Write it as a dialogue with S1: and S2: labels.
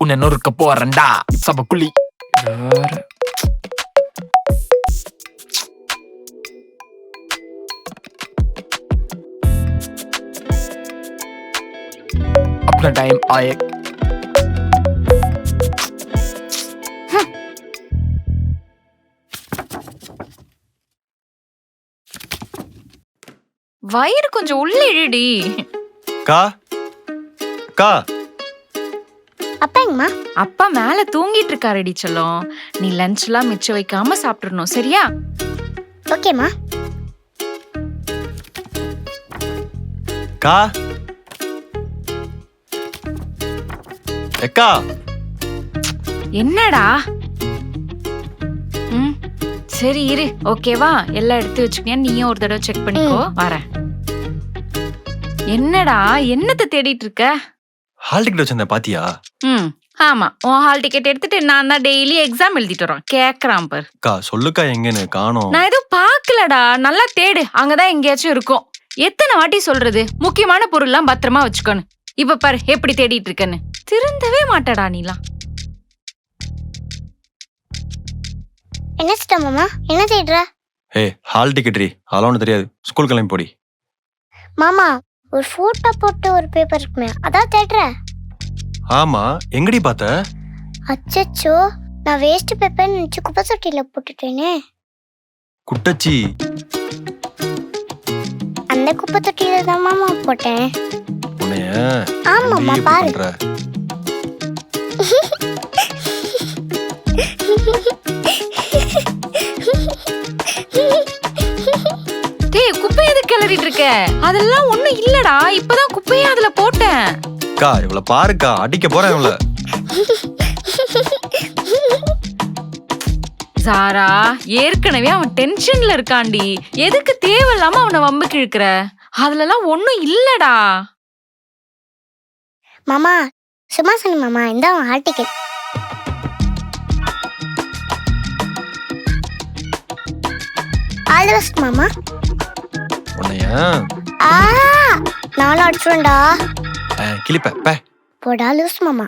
S1: உன்னை நொறுக்க போறேன்டா சபக்குழி வேற. अपना टाइम आए
S2: வயிறு கொஞ்சம் உள்ள இழுடி
S3: கா கா
S4: அப்பாங்கம்மா
S2: அப்பா மேல தூங்கிட்டு இருக்காருடி செல்லம். நீ லஞ்ச் எல்லாம் மிச்சம் வைக்காம சாப்பிட்டுறணும் சரியா?
S4: ஓகேம்மா
S3: கா எக்கா
S2: என்னடா? ம் சரி இரு. ஓகேவா எல்லாம் எடுத்து வச்சுக்கியா நீயும் ஒரு தடவை செக் பண்ணிக்கோ. வரேன். என்னடா? என்னத்தை தேடிட்டு இருக்க?
S3: ஹால் டிக்கெட் வச்சிருந்தேன் பாத்தியா?
S2: ம். ஆமா உன் ஹால் டிக்கெட் எடுத்துட்டு நான் தான் டெய்லி எக்ஸாம் எழுதிட்டு வரோம் கேக்குறான் பாரு.
S3: அக்கா சொல்லுக்கா எங்கன்னு காணோம்.
S2: நான் எதுவும் பார்க்கலடா. நல்லா தேடு. அங்கதான் எங்கேயாச்சும் இருக்கும். எத்தனை வாட்டி சொல்றது? முக்கியமான பொருள்லாம் பத்திரமா வச்சுக்கோன்னு. இப்ப பாரு எப்படி தேடிட்டு இருக்கேன்னு. திருந்தவே மாட்டடா நீலாம்
S4: என்ன சிஸ்டம் மாமா? என்ன தேடுற?
S3: ஏ ஹால் டிக்கெட் ரீ அதெல்லாம் ஒன்றும் தெரியாது. ஸ்கூல் கிளம்பி போடி.
S4: மாமா ஒரு போட்டோ போட்டு ஒரு பேப்பர் இருக்குமே. அதான் தேடுற.
S3: ஆமா எங்கடி பார்த்த?
S4: அச்சச்சோ நான் வேஸ்ட் பேப்பர் நினச்சி குப்பை தொட்டியில போட்டுட்டேனே.
S3: குட்டச்சி.
S4: அந்த குப்பை தொட்டியில தான் மாமா போட்டேன்.
S3: உன்னைய
S4: ஆமாம்மா பாரு.
S3: பண்ற?
S2: டேய் குப்பை எதுக்கு கிளறிட்டு இருக்க? அதெல்லாம் ஒண்ணும் இல்லடா இப்பதான் குப்பையே அதுல போட்டேன்.
S3: அக்கா இவள பாருக்கா அடிக்க போறேன் இவள.
S2: சாரா ஏற்கனவே அவன் டென்ஷன்ல இருக்கான்டி எதுக்கு தேவையில்லாம அவனை வம்புக்கு இழுக்கிற அதுலலாம் ஒண்ணும் இல்லடா.
S4: மாமா சும்மா சொன்ன மாமா இந்த hall ticket all the best மாமா.
S3: உன்னைய?
S4: ஆ நானும் அடிச்சுடா
S3: அஹ், கிழிப்ப பே.
S4: போடா லூஸ் மாமா.